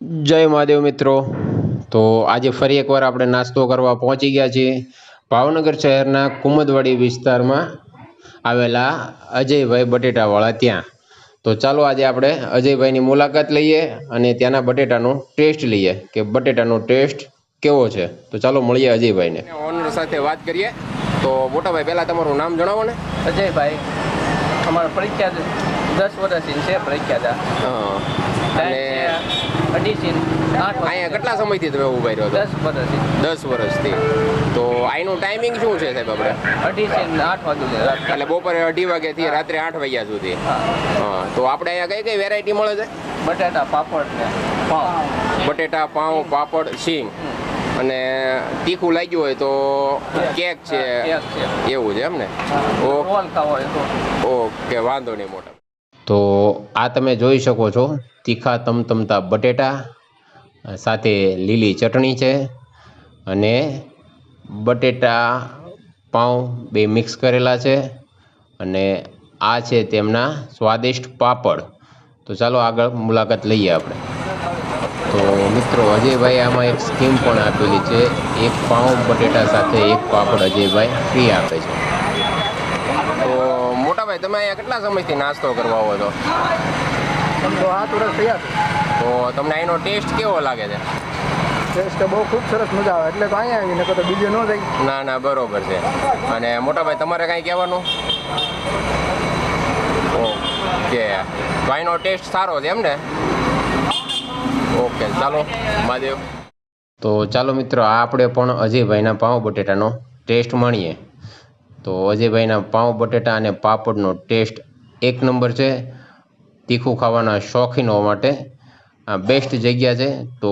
જય મહાદેવ મિત્રો. તો આજે ફરી એકવાર આપણે નાસ્તો કરવા પહોંચી ગયા છીએ ભાવનગર શહેરના કુમદવાડી વિસ્તારમાં આવેલા અજયભાઈ બટેટાવાળા ત્યાં. તો ચાલો આજે આપણે અજયભાઈની મુલાકાત લઈએ અને ત્યાંના બટેટાનો ટેસ્ટ લઈએ કે બટેટાનો ટેસ્ટ કેવો છે. તો ચાલો મળીએ અજયભાઈને. ઓનર સાથે વાત કરીએ. તો મોટાભાઈ પહેલાં તમારું નામ જણાવો ને. અજયભાઈ અમારા પ્રખ્યાત દસ વર્ષથી છે પ્રખ્યાત. અને અઢીસી અહીંયા કેટલા સમયથી તમે ઊભા રહ્યો દસ વર્ષથી. દસ વર્ષથી. તો અહીંનું ટાઈમિંગ શું છે સાહેબ આપણે? અઢીસી ને આઠ વાગ્યું એટલે બપોરે અઢી વાગ્યાથી રાત્રે આઠ વાગ્યા સુધી. હા. તો આપણે અહીંયા કઈ કઈ વેરાયટી મળે છે? બટેટા પાપડ ને બટેટા પાઉં પાપડ સિંગ અને તીખું લાગ્યું હોય તો કેક. છે. કેક એવું છે એમ ને? ઓકે. હોય તો. ઓકે વાંધો નહીં મોટા તો આ તમે જોઈ શકો છો. તીખા તમતમતા બટેટા, સાથે લીલી ચટણી છે અને બટેટા, પાઉં બે મિક્સ કરેલા છે અને આ છે તેમના સ્વાદિષ્ટ પાપડ. તો ચાલો આગળ મુલાકાત લઈએ આપણે. તો મિત્રો, અજયભાઈ આમાં એક સ્કીમ પણ આપેલી છે. એક પાઉં, બટેટા સાથે એક પાપડ અજયભાઈ ફ્રી આપે છે. તમે અહીંયા કેટલા સમયથી નાસ્તો કરવા આવો છો? તો આઠ વર્ષ થયા તો તમને અહીંનો ટેસ્ટ કેવો લાગે છે? ટેસ્ટ બહુ ખૂબ સરસ મજા આવે. એટલે તો અહીંયા આવીને તો બીજે ન જાય. ના ના બરોબર છે. અને મોટાભાઈ તમારે કાંઈ કહેવાનું? ઓકે. તો અહીંનો ટેસ્ટ સારો છે એમ ને? ઓકે ચાલો મહાદેવ. તો ચાલો મિત્રો આ આપણે પણ અજયભાઈના પાઉં બટેટાનો ટેસ્ટ માણીએ. તો અજયભાઈના પાઉં બટેટા અને પાપડનો ટેસ્ટ એક નંબર છે. તીખું ખાવાના શોખીનો માટે આ બેસ્ટ જગ્યા છે. તો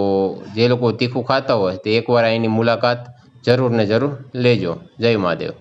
જે લોકો તીખું ખાતા હોય તે એકવાર અહીંની મુલાકાત જરૂર ને જરૂર લેજો. જય મહાદેવ.